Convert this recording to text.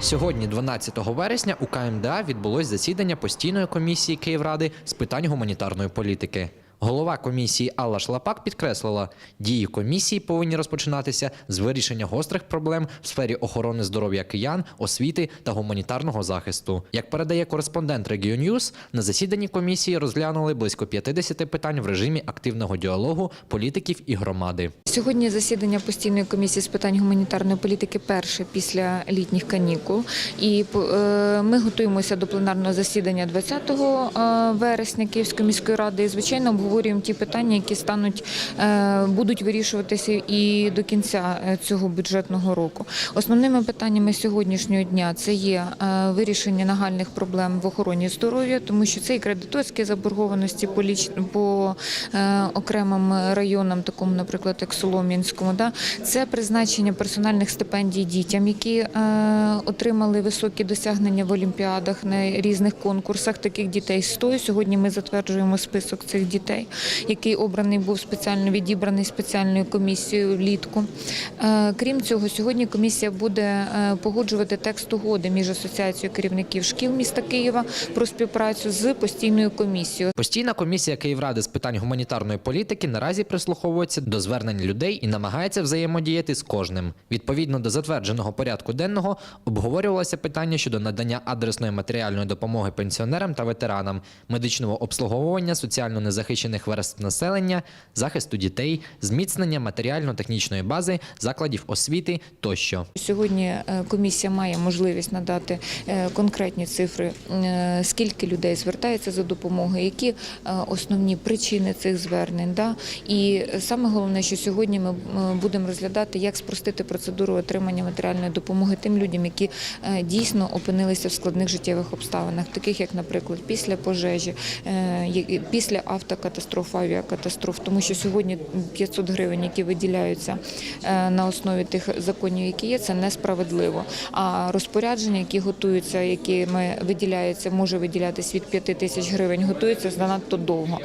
Сьогодні, 12 вересня, у КМДА відбулось засідання постійної комісії Київради з питань гуманітарної політики. Голова комісії Алла Шлапак підкреслила, дії комісії повинні розпочинатися з вирішення гострих проблем в сфері охорони здоров'я киян, освіти та гуманітарного захисту. Як передає кореспондент Регіоньюз, на засіданні комісії розглянули близько 50 питань в режимі активного діалогу політиків і громади. Сьогодні засідання постійної комісії з питань гуманітарної політики перше після літніх канікул. І е, ми готуємося до пленарного засідання 20 е, вересня Київської міської ради. І, звичайно, обговорюємо ті питання, які стануть е, будуть вирішуватися і до кінця е, цього бюджетного року. Основними питаннями сьогоднішнього дня це є е, вирішення нагальних проблем в охороні здоров'я, тому що це і кредиторські заборгованості по ліч... по окремим районам, такому, наприклад, як Солом'янському. Да? Це призначення персональних стипендій дітям, які отримали високі досягнення в олімпіадах на різних конкурсах. Таких дітей 100. Сьогодні ми затверджуємо список цих дітей, який обраний був спеціально відібраний спеціальною комісією влітку. Е, крім цього, сьогодні комісія буде е, погоджувати текст угоди між асоціацією керівників шкіл міста Києва про співпрацю з постійною комісією. Постійна комісія Київради з питань гуманітарної політики наразі прислуховується до звернень людей і намагається взаємодіяти з кожним. Відповідно до затвердженого порядку денного обговорювалося питання щодо надання адресної матеріальної допомоги пенсіонерам та ветеранам, медичного обслуговування соціально незахищених верств населення, захисту дітей, зміцнення матеріально-технічної бази, закладів освіти тощо. Сьогодні е, комісія має можливість надати е, конкретні цифри, е, скільки людей звертається за допомогою, які основні причини цих звернень. І саме головне, що сьогодні ми будемо розглядати, як спростити процедуру отримання матеріальної допомоги тим людям, які дійсно опинилися в складних життєвих обставинах, таких як, наприклад, після пожежі, е, є- після автокатастроф, авіакатастроф, тому що сьогодні 500 гривень, які виділяються е, на основі тих законів, які є, це несправедливо. А розпорядження, які готуються, якими виділяються, може виділятись від 5 тисяч гривень, готуються занадто довго.